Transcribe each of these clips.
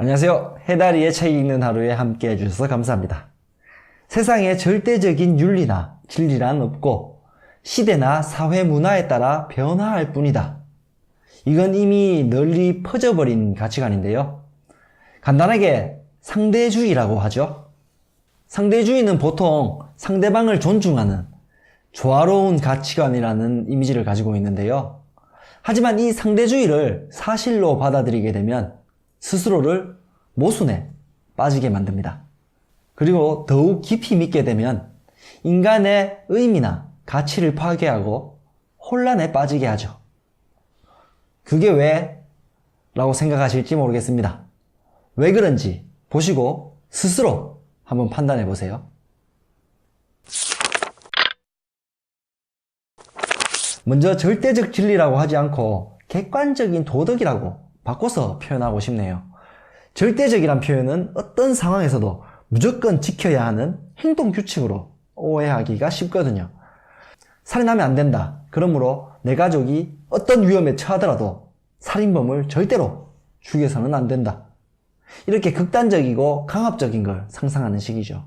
안녕하세요. 해다리의 책 읽는 하루에 함께 해주셔서 감사합니다. 세상에 절대적인 윤리나 진리란 없고 시대나 사회 문화에 따라 변화할 뿐이다. 이건 이미 널리 퍼져버린 가치관인데요. 간단하게 상대주의라고 하죠. 상대주의는 보통 상대방을 존중하는 조화로운 가치관이라는 이미지를 가지고 있는데요. 하지만 이 상대주의를 사실로 받아들이게 되면 스스로를 모순에 빠지게 만듭니다. 그리고 더욱 깊이 믿게 되면 인간의 의미나 가치를 파괴하고 혼란에 빠지게 하죠. 그게 왜? 라고 생각하실지 모르겠습니다. 왜 그런지 보시고 스스로 한번 판단해 보세요. 먼저 절대적 진리라고 하지 않고 객관적인 도덕이라고 바꿔서 표현하고 싶네요. 절대적이란 표현은 어떤 상황에서도 무조건 지켜야 하는 행동 규칙으로 오해하기가 쉽거든요. 살인하면 안 된다. 그러므로 내 가족이 어떤 위험에 처하더라도 살인범을 절대로 죽여서는 안 된다. 이렇게 극단적이고 강압적인 걸 상상하는 식이죠.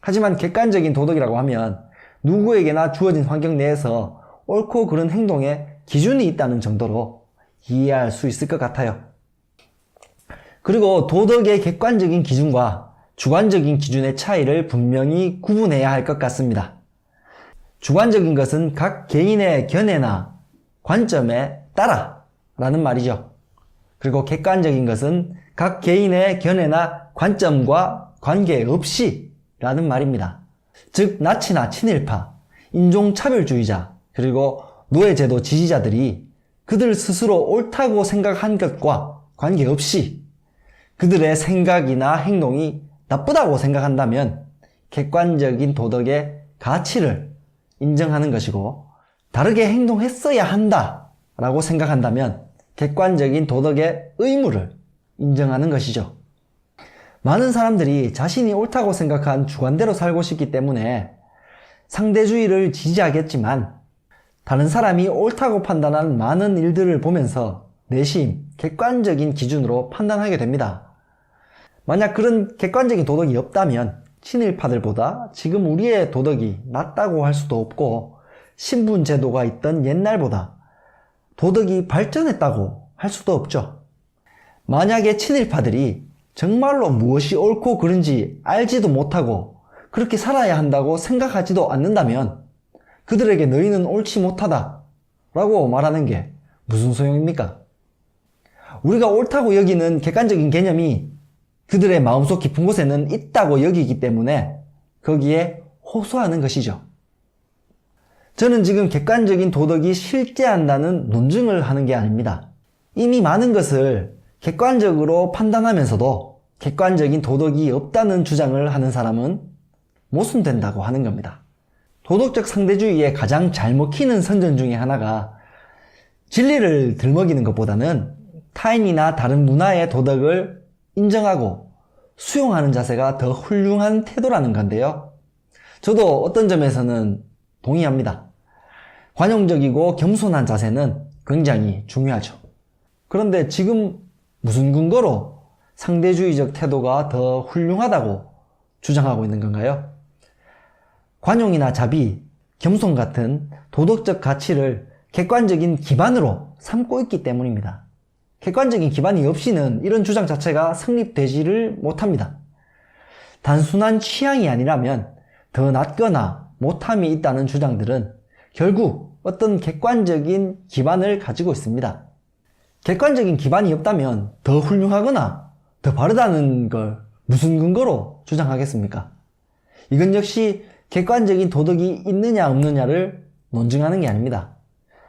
하지만 객관적인 도덕이라고 하면 누구에게나 주어진 환경 내에서 옳고 그른 행동에 기준이 있다는 정도로 이해할 수 있을 것 같아요. 그리고 도덕의 객관적인 기준과 주관적인 기준의 차이를 분명히 구분해야 할 것 같습니다. 주관적인 것은 각 개인의 견해나 관점에 따라 라는 말이죠. 그리고 객관적인 것은 각 개인의 견해나 관점과 관계없이 라는 말입니다. 즉, 나치나 친일파, 인종차별주의자, 그리고 노예제도 지지자들이 그들 스스로 옳다고 생각한 것과 관계없이 그들의 생각이나 행동이 나쁘다고 생각한다면 객관적인 도덕의 가치를 인정하는 것이고 다르게 행동했어야 한다 라고 생각한다면 객관적인 도덕의 의무를 인정하는 것이죠. 많은 사람들이 자신이 옳다고 생각한 주관대로 살고 싶기 때문에 상대주의를 지지하겠지만 다른 사람이 옳다고 판단한 많은 일들을 보면서 내심 객관적인 기준으로 판단하게 됩니다. 만약 그런 객관적인 도덕이 없다면 친일파들보다 지금 우리의 도덕이 낫다고 할 수도 없고 신분 제도가 있던 옛날보다 도덕이 발전했다고 할 수도 없죠. 만약에 친일파들이 정말로 무엇이 옳고 그른지 알지도 못하고 그렇게 살아야 한다고 생각하지도 않는다면 그들에게 너희는 옳지 못하다 라고 말하는 게 무슨 소용입니까? 우리가 옳다고 여기는 객관적인 개념이 그들의 마음속 깊은 곳에는 있다고 여기기 때문에 거기에 호소하는 것이죠. 저는 지금 객관적인 도덕이 실제한다는 논증을 하는 게 아닙니다. 이미 많은 것을 객관적으로 판단하면서도 객관적인 도덕이 없다는 주장을 하는 사람은 모순된다고 하는 겁니다. 도덕적 상대주의에 가장 잘 먹히는 선전 중에 하나가 진리를 들먹이는 것보다는 타인이나 다른 문화의 도덕을 인정하고 수용하는 자세가 더 훌륭한 태도라는 건데요. 저도 어떤 점에서는 동의합니다. 관용적이고 겸손한 자세는 굉장히 중요하죠. 그런데 지금 무슨 근거로 상대주의적 태도가 더 훌륭하다고 주장하고 있는 건가요? 관용이나 자비, 겸손 같은 도덕적 가치를 객관적인 기반으로 삼고 있기 때문입니다. 객관적인 기반이 없이는 이런 주장 자체가 성립되지를 못합니다. 단순한 취향이 아니라면 더 낫거나 못함이 있다는 주장들은 결국 어떤 객관적인 기반을 가지고 있습니다. 객관적인 기반이 없다면 더 훌륭하거나 더 바르다는 걸 무슨 근거로 주장하겠습니까? 이건 역시 객관적인 도덕이 있느냐 없느냐를 논증하는 게 아닙니다.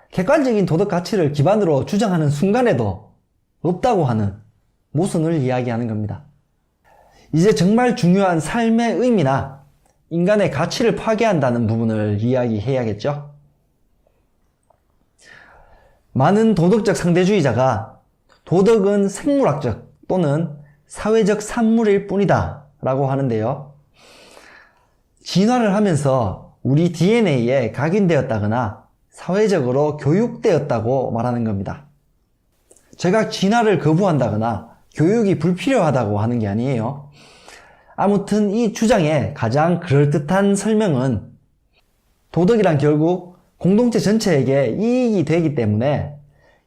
객관적인 도덕 가치를 기반으로 주장하는 순간에도 없다고 하는 모순을 이야기하는 겁니다. 이제 정말 중요한 삶의 의미나 인간의 가치를 파괴한다는 부분을 이야기해야겠죠? 많은 도덕적 상대주의자가 도덕은 생물학적 또는 사회적 산물일 뿐이다 라고 하는데요. 진화를 하면서 우리 DNA에 각인되었다거나 사회적으로 교육되었다고 말하는 겁니다. 제가 진화를 거부한다거나 교육이 불필요하다고 하는 게 아니에요. 아무튼 이 주장의 가장 그럴듯한 설명은 도덕이란 결국 공동체 전체에게 이익이 되기 때문에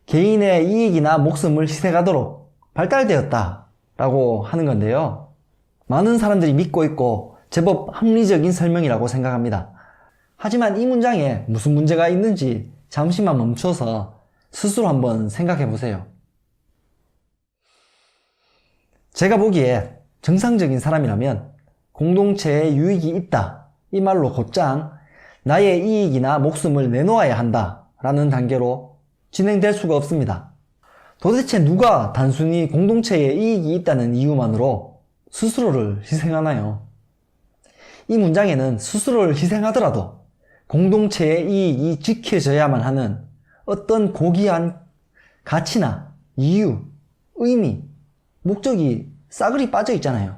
개인의 이익이나 목숨을 희생하도록 발달되었다 라고 하는 건데요. 많은 사람들이 믿고 있고 제법 합리적인 설명이라고 생각합니다. 하지만 이 문장에 무슨 문제가 있는지 잠시만 멈춰서 스스로 한번 생각해 보세요. 제가 보기에 정상적인 사람이라면 공동체에 유익이 있다. 이 말로 곧장 나의 이익이나 목숨을 내놓아야 한다. 라는 단계로 진행될 수가 없습니다. 도대체 누가 단순히 공동체에 이익이 있다는 이유만으로 스스로를 희생하나요? 이 문장에는 스스로를 희생하더라도 공동체의 이익이 지켜져야만 하는 어떤 고귀한 가치나 이유, 의미, 목적이 싸그리 빠져 있잖아요.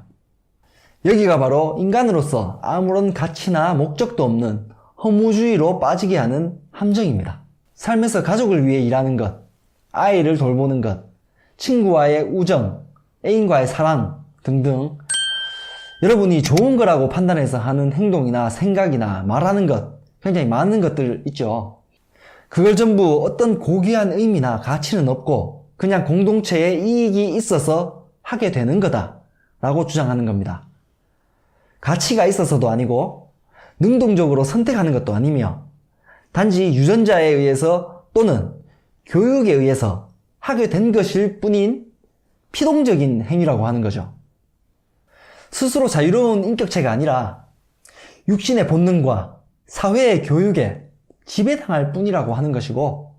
여기가 바로 인간으로서 아무런 가치나 목적도 없는 허무주의로 빠지게 하는 함정입니다. 삶에서 가족을 위해 일하는 것, 아이를 돌보는 것, 친구와의 우정, 애인과의 사랑 등등 여러분이 좋은 거라고 판단해서 하는 행동이나 생각이나 말하는 것 굉장히 많은 것들 있죠. 그걸 전부 어떤 고귀한 의미나 가치는 없고 그냥 공동체에 이익이 있어서 하게 되는 거다 라고 주장하는 겁니다. 가치가 있어서도 아니고 능동적으로 선택하는 것도 아니며 단지 유전자에 의해서 또는 교육에 의해서 하게 된 것일 뿐인 피동적인 행위라고 하는 거죠. 스스로 자유로운 인격체가 아니라 육신의 본능과 사회의 교육에 지배당할 뿐이라고 하는 것이고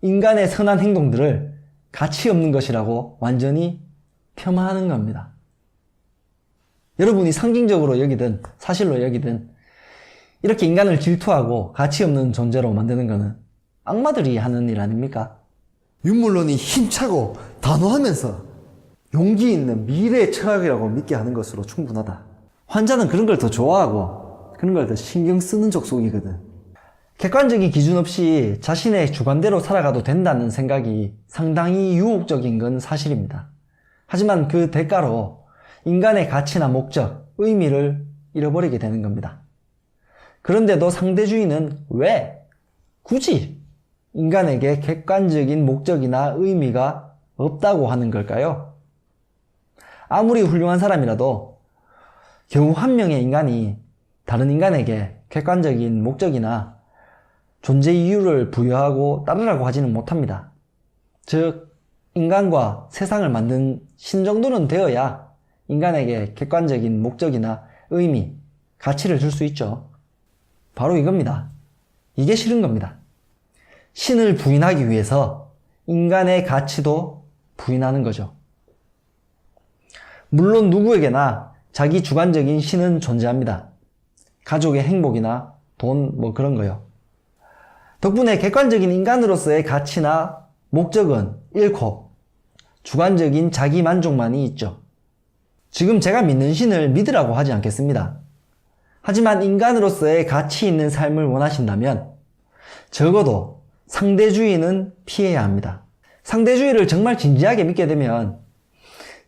인간의 선한 행동들을 가치 없는 것이라고 완전히 폄하하는 겁니다. 여러분이 상징적으로 여기든 사실로 여기든 이렇게 인간을 질투하고 가치 없는 존재로 만드는 것은 악마들이 하는 일 아닙니까? 윤물론이 힘차고 단호하면서 용기 있는 미래의 철학이라고 믿게 하는 것으로 충분하다. 환자는 그런 걸 더 좋아하고 그런 걸 더 신경 쓰는 족속이거든. 객관적인 기준 없이 자신의 주관대로 살아가도 된다는 생각이 상당히 유혹적인 건 사실입니다. 하지만 그 대가로 인간의 가치나 목적, 의미를 잃어버리게 되는 겁니다. 그런데도 상대주의는 왜 굳이 인간에게 객관적인 목적이나 의미가 없다고 하는 걸까요? 아무리 훌륭한 사람이라도 겨우 한 명의 인간이 다른 인간에게 객관적인 목적이나 존재 이유를 부여하고 따르라고 하지는 못합니다. 즉, 인간과 세상을 만든 신 정도는 되어야 인간에게 객관적인 목적이나 의미, 가치를 줄 수 있죠. 바로 이겁니다. 이게 싫은 겁니다. 신을 부인하기 위해서 인간의 가치도 부인하는 거죠. 물론 누구에게나 자기 주관적인 신은 존재합니다. 가족의 행복이나 돈, 뭐 그런 거요. 덕분에 객관적인 인간으로서의 가치나 목적은 잃고 주관적인 자기 만족만이 있죠. 지금 제가 믿는 신을 믿으라고 하지 않겠습니다. 하지만 인간으로서의 가치 있는 삶을 원하신다면 적어도 상대주의는 피해야 합니다. 상대주의를 정말 진지하게 믿게 되면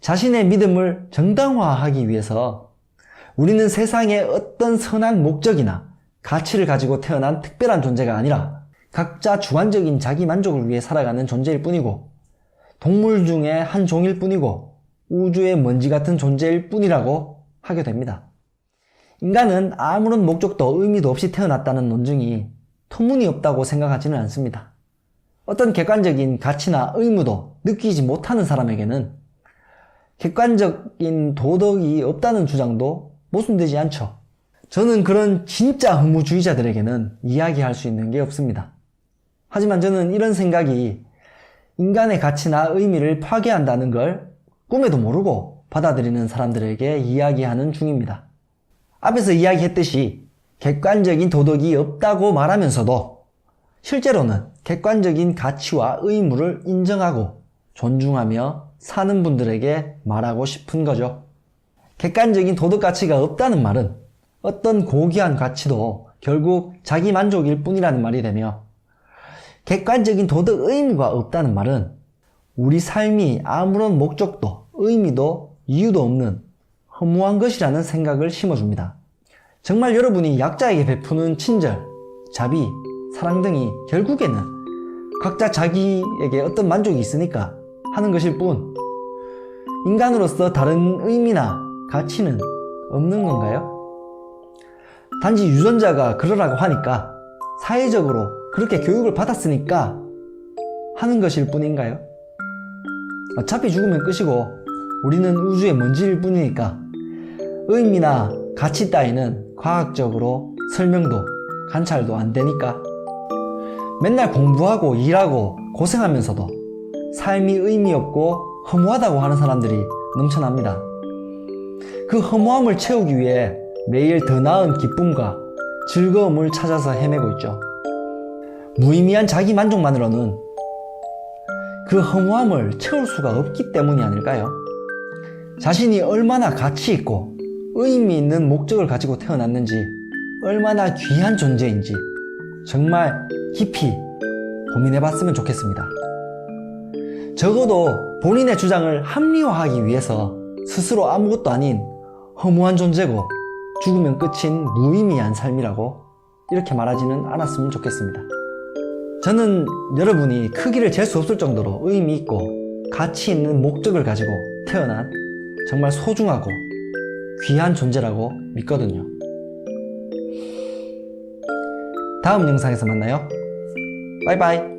자신의 믿음을 정당화하기 위해서 우리는 세상에 어떤 선한 목적이나 가치를 가지고 태어난 특별한 존재가 아니라 각자 주관적인 자기 만족을 위해 살아가는 존재일 뿐이고 동물 중에 한 종일 뿐이고 우주의 먼지 같은 존재일 뿐이라고 하게 됩니다. 인간은 아무런 목적도 의미도 없이 태어났다는 논증이 터무니없다고 생각하지는 않습니다. 어떤 객관적인 가치나 의무도 느끼지 못하는 사람에게는 객관적인 도덕이 없다는 주장도 모순되지 않죠. 저는 그런 진짜 허무주의자들에게는 이야기할 수 있는 게 없습니다. 하지만 저는 이런 생각이 인간의 가치나 의미를 파괴한다는 걸 꿈에도 모르고 받아들이는 사람들에게 이야기하는 중입니다. 앞에서 이야기했듯이 객관적인 도덕이 없다고 말하면서도 실제로는 객관적인 가치와 의무를 인정하고 존중하며 사는 분들에게 말하고 싶은 거죠. 객관적인 도덕 가치가 없다는 말은 어떤 고귀한 가치도 결국 자기 만족일 뿐이라는 말이 되며 객관적인 도덕 의무가 없다는 말은 우리 삶이 아무런 목적도 의미도 이유도 없는 허무한 것이라는 생각을 심어줍니다. 정말 여러분이 약자에게 베푸는 친절, 자비, 사랑 등이 결국에는 각자 자기에게 어떤 만족이 있으니까 하는 것일 뿐 인간으로서 다른 의미나 가치는 없는 건가요? 단지 유전자가 그러라고 하니까 사회적으로 그렇게 교육을 받았으니까 하는 것일 뿐인가요? 어차피 죽으면 끝이고 우리는 우주의 먼지일 뿐이니까 의미나 가치 따위는 과학적으로 설명도 관찰도 안 되니까 맨날 공부하고 일하고 고생하면서도 삶이 의미 없고 허무하다고 하는 사람들이 넘쳐납니다. 그 허무함을 채우기 위해 매일 더 나은 기쁨과 즐거움을 찾아서 헤매고 있죠. 무의미한 자기 만족만으로는 그 허무함을 채울 수가 없기 때문이 아닐까요? 자신이 얼마나 가치 있고 의미 있는 목적을 가지고 태어났는지, 얼마나 귀한 존재인지 정말 깊이 고민해 봤으면 좋겠습니다. 적어도 본인의 주장을 합리화하기 위해서 스스로 아무것도 아닌 허무한 존재고 죽으면 끝인 무의미한 삶이라고 이렇게 말하지는 않았으면 좋겠습니다. 저는 여러분이 크기를 잴 수 없을 정도로 의미 있고 가치 있는 목적을 가지고 태어난 정말 소중하고 귀한 존재라고 믿거든요. 다음 영상에서 만나요. 바이바이.